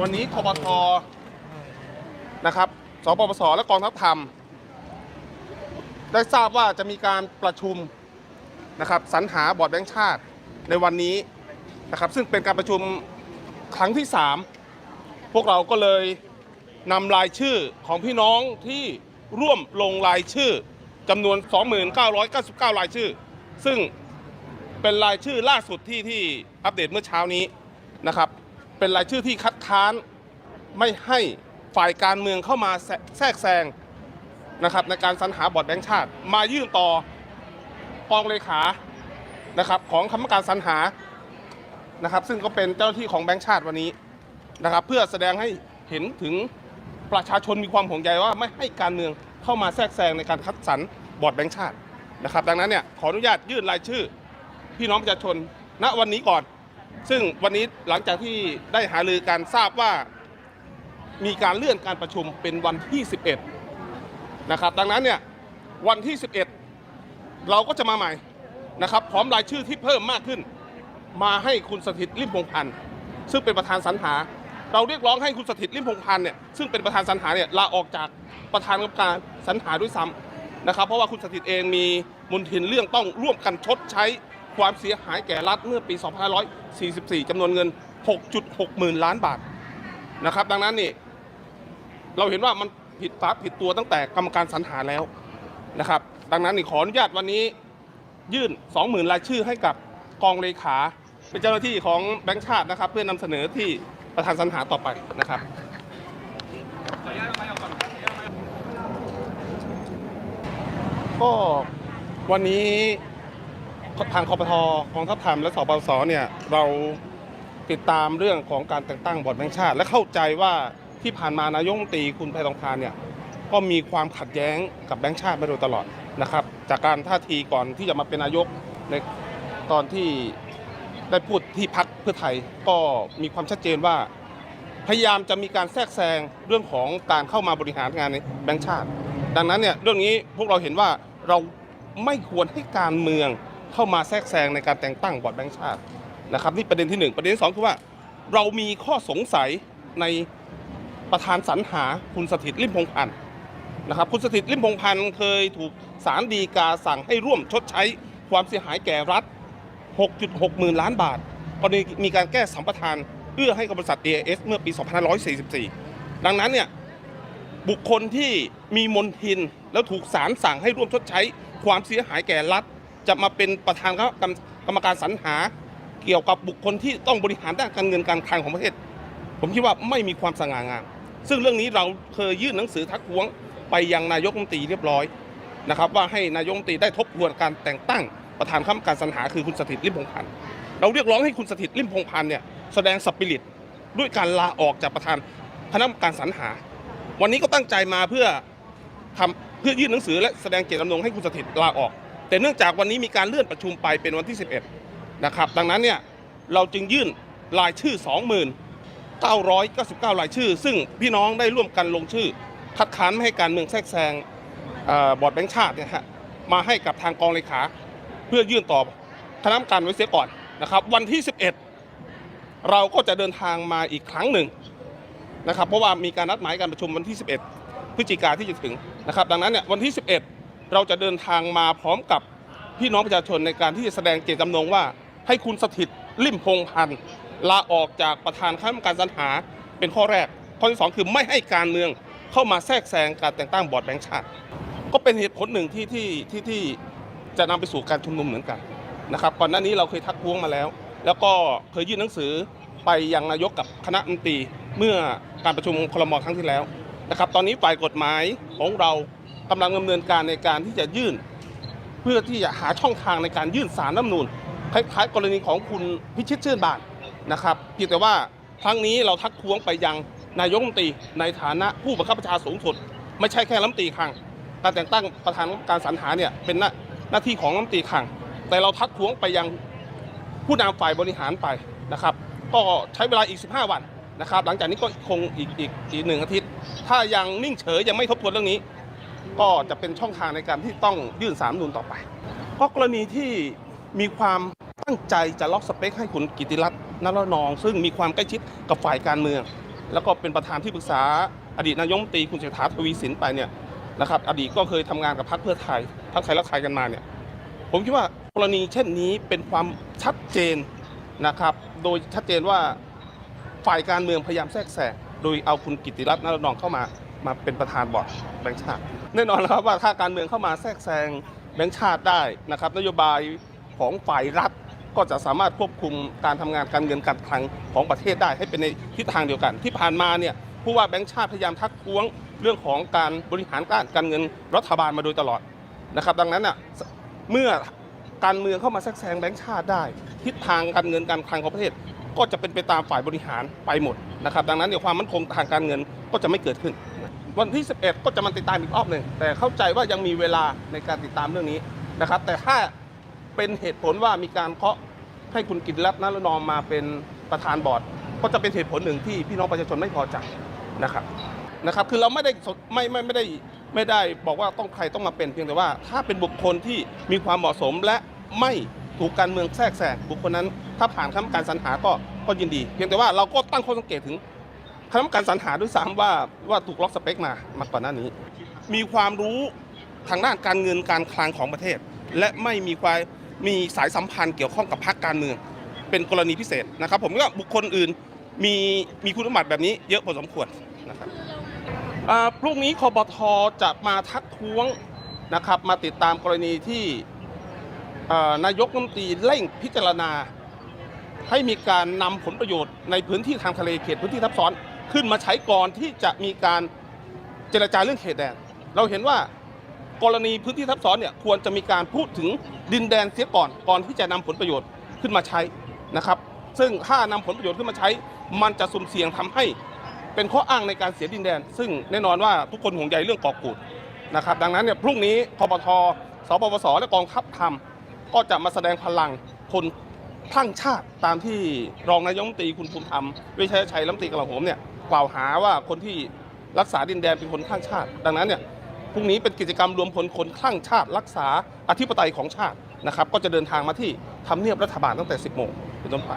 วันนี้คอปทนะครับสปปสและกองทัพธรรม ได้ทราบว่าจะมีการประชุมนะครับสรรหาบอร์ดแบงค์ชาติในวันนี้นะครับ ซึ่งเป็นการประชุมครั้งที่ 3 พวกเราก็เลยนำรายชื่อของพี่น้องที่ร่วมลงรายชื่อจำนวน 2999 รายชื่อ ซึ่งเป็นรายชื่อล่าสุดที่ที่อัปเดตเมื่อเช้านี้นะครับ เป็นรายชื่อที่คัดค้านไม่ให้ฝ่ายการเมืองเข้ามาแทรกแซงนะครับในการสรรหาบอร์ดแบงค์ชาติ มายื่นต่อกองเลขานะครับของคณะกรรมการสรรหานะครับ ซึ่งก็เป็นเจ้าหน้าที่ของแบงค์ชาติวันนี้นะครับ เพื่อแสดงให้เห็นถึงประชาชนมีความห่วงใยว่าไม่ให้การเมืองเข้ามาแทรกแซงในการคัดสรรบอร์ดแบงค์ชาตินะครับ ดังนั้นเนี่ยขออนุญาตยื่นรายชื่อพี่น้องประชาชนณวันนี้ก่อน ซึ่งวันนี้หลังจากที่ได้หารือการทราบว่ามีการเลื่อนการประชุมเป็นวันที่ 11 นะครับ ดังนั้นเนี่ยวันที่ 11 เราก็จะมาใหม่นะครับ พร้อมรายชื่อที่เพิ่มมากขึ้น มาให้คุณสถิตริมพงพันธ์ซึ่งเป็นประธานสรรหา เราเรียกร้องให้คุณสถิตริมพงพันธ์เนี่ยซึ่งเป็นประธานสรรหาเนี่ยลาออกจากประธานกรรมการสรรหาด้วยซ้ำนะครับ เพราะว่าคุณสถิตเองมีมนทินเรื่องต้องร่วมกันชดใช้ ความเสียหายแก่รัฐเมื่อปี 2544 จำนวนเงิน 6.6 หมื่นล้านบาทนะครับ ดังนั้นนี่เราเห็นว่ามันผิดฝาผิดตัวตั้งแต่กรรมการสรรหาแล้วนะครับ ดังนั้นนี่ขออนุญาตวันนี้ยื่น 20,000 รายชื่อให้กับกองเลขา เป็นเจ้าหน้าที่ของแบงค์ชาตินะครับ เพื่อนำเสนอที่ประธานสรรหาต่อไปนะครับก็วันนี้ ทางคอปทกองทัพธรรมและสปสเนี่ยเราติดตามเรื่องของการแต่งตั้งบอร์ดแบงค์ชาติ และเข้าใจว่าที่ผ่านมานายกตีคุณแพทองทานเนี่ยก็มีความขัดแย้งกับแบงค์ชาติมาโดยตลอดนะครับ จากการท่าทีก่อนที่จะมาเป็นนายกในตอนที่ได้พูดที่พักเพื่อไทยก็มีความชัดเจนว่าพยายามจะมีการแทรกแซงเรื่องของการเข้ามาบริหารงานในแบงค์ชาติ ดังนั้นเนี่ยเรื่องนี้พวกเราเห็นว่าเราไม่ควรให้การเมือง เข้ามาแทรกแซงในการแต่งตั้งบอร์ดแบงค์ชาตินะครับนี่ประเด็นที่หนึ่งประเด็นที่สองคือว่าเรามีข้อสงสัยในประธานสรรหาคุณสถิตริมพงพันธ์นะครับคุณสถิตริมพงพันธ์เคยถูกศาลฎีกาสั่งให้ร่วมชดใช้ความเสียหายแก่รัฐ 6.6 หมื่นล้านบาทกรณีมีการแก้สัมปทานเอื้อให้กับบริษัท AIS เมื่อปี 2544 ดังนั้นเนี่ยบุคคลที่มีมนทินแล้วถูกศาลสั่งให้ร่วมชดใช้ความเสียหายแก่รัฐ จะมาเป็นประธานคณะกรรมกรรมการสรรหา เกี่ยวกับบุคคลที่ต้องบริหารด้านการเงินการคลังของประเทศ ผมคิดว่าไม่มีความสง่างาม ซึ่งเรื่องนี้เราเคยยื่นหนังสือทักท้วงไปยังนายกรัฐมนตรีเรียบร้อยนะครับว่าให้นายกรัฐมนตรีได้ทบทวนการแต่งตั้งประธานคณะกรรมการสรรหาคือคุณสถิตริมพงพันธ์เราเรียกร้องให้คุณสถิตริมพงพันธ์เนี่ยแสดงสปิริตด้วยการลาออกจากประธานคณะกรรมการสรรหา วันนี้ก็ตั้งใจมาเพื่อทำเพื่อยื่นหนังสือและแสดงเจตจำนงให้คุณสถิตลาออก แต่เนื่องจากวันนี้มีการเลื่อนประชุมไปเป็นวันที่ 11 นะครับ ดังนั้นเนี่ยเราจึงยื่นรายชื่อ 20,999 รายชื่อ ซึ่งพี่น้องได้ร่วมกันลงชื่อ คัดค้านไม่ให้การเมืองแทรกแซงอบอร์ดแบงค์ชาติเนี่ยฮะมาให้กับทางกองเลขา เพื่อยื่นต่อคณะกรรมการไว้เสียก่อนนะครับ วันที่ 11 เราก็จะเดินทางมาอีกครั้งหนึ่งนะครับ เพราะว่ามีการนัดหมายการประชุมวันที่ 11 พฤศจิกาที่จะถึงนะครับ ดังนั้นเนี่ยวันที่ 11 เราจะเดินทางมาพร้อมกับพี่น้องประชาชนในการที่จะแสดงเจตจำนงว่า ให้คุณสถิตริมพงพันธ์ลาออกจากประธานคณะกรรมการสรรหาเป็นข้อแรก ข้อที่ 2 คือไม่ให้การเมืองเข้ามาแทรกแซงการแต่งตั้งบอร์ดแบงค์ชาติ ก็เป็นเหตุผลหนึ่งที่ที่ที่ที่จะนำไปสู่การชุมนุมเหมือนกันนะครับก่อนหน้านี้เราเคยทักท้วงมาแล้ว แล้วก็เคยยื่นหนังสือไปยังนายกกับคณะมนตรีเมื่อการประชุมคลมครั้งที่แล้วนะครับตอนนี้ฝ่ายกฎหมายของเรา กำลังดำเนินการในการที่จะยื่น เพื่อที่จะหาช่องทางในการยื่นสารน้ำนูนคล้ายๆ กรณีของคุณพิชิตชื่นบานนะครับเพียงแต่ว่าครั้งนี้เราทักท้วงไปยังนายกรัฐมนตรีในฐานะผู้บังคับบัญชาสูงสุด ไม่ใช่แค่รัฐมนตรีคลังการแต่งตั้งประธานการสรรหาเนี่ยเป็นหน้าหน้าที่ของรัฐมนตรีคลัง แต่เราทักท้วงไปยังผู้นำฝ่ายบริหารไปนะครับก็ใช้เวลาอีก 15 วันนะครับ หลังจากนี้ก็คงอีกอีกอีกหนึ่งอาทิตย์ ถ้ายังนิ่งเฉยยังไม่ทบทวนเรื่องนี้ ก็จะเป็นช่องทางในการที่ต้องยื่นสามนูนต่อไป เพราะกรณีที่มีความตั้งใจจะล็อกสเปคให้คุณกิติรัตน์นรนอง ซึ่งมีความใกล้ชิดกับฝ่ายการเมือง แล้วก็เป็นประธานที่ปรึกษาอดีตนายกรัฐมนตรีคุณเศรษฐาทวีสินไปเนี่ยนะครับอดีตก็เคยทำงานกับพรรคเพื่อไทยพรรคไทยรักไทยกันมาเนี่ยผมคิดว่ากรณีเช่นนี้เป็นความชัดเจนนะครับโดยชัดเจนว่าฝ่ายการเมืองพยายามแทรกแซงโดยเอาคุณกิติรัตน์นรนองเข้ามามาเป็นประธานบอร์ดแบงค์ชาติ แน่นอนแล้วครับว่าถ้าการเมืองเข้ามาแทรกแซงแบงค์ชาติได้นะครับ นโยบายของฝ่ายรัฐก็จะสามารถควบคุมการทำงานการเงินการคลังของประเทศได้ให้เป็นในทิศทางเดียวกัน ที่ผ่านมาเนี่ยผู้ว่าแบงค์ชาติพยายามทักท้วงเรื่องของการบริหารการการเงินรัฐบาลมาโดยตลอดนะครับ ดังนั้นอะเมื่อการเมืองเข้ามาแทรกแซงแบงค์ชาติได้ ทิศทางการเงินการคลังของประเทศ ก็จะเป็นไปตามฝ่ายบริหารไปหมดนะครับ ดังนั้นเนี่ยความมั่นคงทางการเงินก็จะไม่เกิดขึ้น วันที่ 11 ก็จะมาติดตามอีกรอบหนึ่งแต่เข้าใจว่ายังมีเวลาในการติดตามเรื่องนี้นะครับ แต่ถ้าเป็นเหตุผลว่ามีการเคาะให้คุณกิติรัตน์นรนองมาเป็นประธานบอร์ด ก็จะเป็นเหตุผลหนึ่งที่พี่น้องประชาชนไม่พอใจนะครับนะครับ คือเราไม่ได้ไม่ไม่ไม่ได้ไม่ได้บอกว่าต้องใครต้องมาเป็นเพียงแต่ว่า ถ้าเป็นบุคคลที่มีความเหมาะสมและไม่ถูกการเมืองแทรกแซงบุคคลนั้น ถ้าผ่านคณะกรรมการสรรหาก็ก็ยินดี เพียงแต่ว่าเราก็ตั้งข้อสังเกตถึง คณะกรรมการสรรหาด้วยซ้ำว่าว่าถูกล็อกสเปคมามาก่อนหน้านี้ มีความรู้ทางด้านการเงินการคลังของประเทศ และไม่มีความมีสายสัมพันธ์เกี่ยวข้องกับพรรคการเมือง เป็นกรณีพิเศษนะครับ ผมก็บุคคลอื่นมีมีคุณสมบัติแบบนี้เยอะพอสมควรนะครับพรุ่งนี้คบทจะมาทักท้วงนะครับมาติดตามกรณีที่นายกรัฐมนตรีเร่งพิจารณาให้มีการนำผลประโยชน์ในพื้นที่ทางทะเลเขตพื้นที่ทับซ้อน ขึ้นมาใช้ก่อนที่จะมีการเจรจาเรื่องเขตแดน เราเห็นว่ากรณีพื้นที่ทับซ้อนเนี่ยควรจะมีการพูดถึงดินแดนเสียก่อนก่อนที่จะนำผลประโยชน์ขึ้นมาใช้นะครับ ซึ่งถ้านำผลประโยชน์ขึ้นมาใช้ มันจะสุ่มเสี่ยงทำให้เป็นข้ออ้างในการเสียดินแดน ซึ่งแน่นอนว่าทุกคนห่วงใยเรื่องเกาะกูดนะครับดังนั้นเนี่ยพรุ่งนี้คอปทสปปสและกองทัพทำก็จะมาแสดงพลังคน ทั้งชาติตามที่รองนายกรัฐมนตรีคุณภูมิธรรมวิชัยชัยรัฐมนตรีกลาโหมเนี่ยกล่าวหาว่าคนที่รักษาดินแดนเป็นคนข้างชาติ ดังนั้นเนี่ยพรุ่งนี้เป็นกิจกรรมรวมพลคนข้างชาติ รักษาอธิปไตยของชาตินะครับ ก็จะเดินทางมาที่ทำเนียบรัฐบาลตั้งแต่ 10 โมงเป็นต้นไป